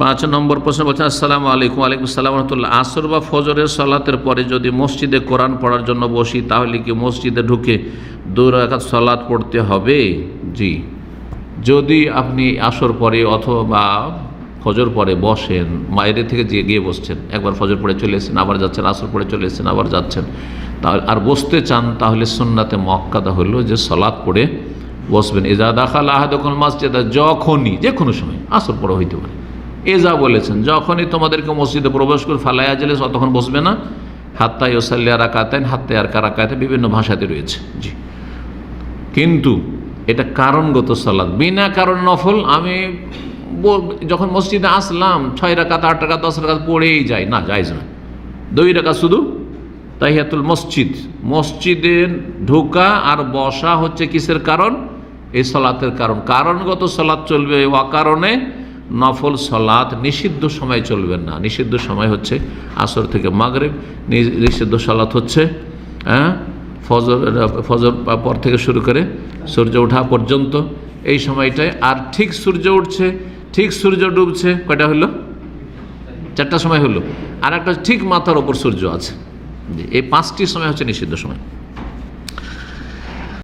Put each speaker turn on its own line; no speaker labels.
পাঁচ নম্বর প্রশ্ন বলছেন, আসসালামু আলাইকুম আলাইকুম সালাম রহমতুল্লাহ। আসর বা ফজরের সলাতের পরে যদি মসজিদে কোরআন পড়ার জন্য বসি, তাহলে কি মসজিদে ঢুকে দু রাকাত সলাৎ পড়তে হবে? জি। যদি আপনি আসর পরে অথবা ফজর পরে বসেন, বাইরে থেকে যে গিয়ে বসছেন, একবার ফজর পরে চলে এসেছেন, আবার যাচ্ছেন, আসর পরে চলে এসেছেন, আবার যাচ্ছেন, তাহলে আর বসতে চান, তাহলে সুন্নাতে মক্কাদা হলো যে সলাৎ পড়ে বসবেন। এজা দাখাল আহাদুল মসজিদা যখনই যে কোনো সময়, আসর পরে হইতে পারে। এজা বলেছেন, যখনই তোমাদেরকে মসজিদে প্রবেশ করে ফালাইয়া জেলে তখন বসবে না? হাত্তাই ওসাল্লিয়া রাকাতেন হাত্তাই আর কারাকাতে বিভিন্ন ভাষাতে রয়েছে। জি। কিন্তু এটা কারণগত সালাদ। বিনা কারণ নফল, আমি যখন মসজিদে আসলাম, ছয় রাকাত, আট রাকাত, দশ রাকাত পড়েই যাই। না, যাইজ না। দুই রাকাত শুধু তাহিয়াতুল মসজিদ। মসজিদে ঢোকা আর বসা হচ্ছে কিসের কারণ? এই সলাতের কারণ। কারণগত সলাৎ চলবে অকারণে নফল সলাৎ নিষিদ্ধ সময় চলবে না। নিষিদ্ধ সময় হচ্ছে আসর থেকে মাগরেব নিষিদ্ধ সলাৎ হচ্ছে হ্যাঁ? ফজর ফজর পর থেকে শুরু করে সূর্য ওঠা পর্যন্ত। এই সময়টায় আর ঠিক সূর্য উঠছে, ঠিক সূর্য ডুবছে, কয়টা হলো? চারটা সময় হলো। আর একটা ঠিক মাথার ওপর সূর্য আছে। এই পাঁচটি সময় হচ্ছে নিষিদ্ধ সময়।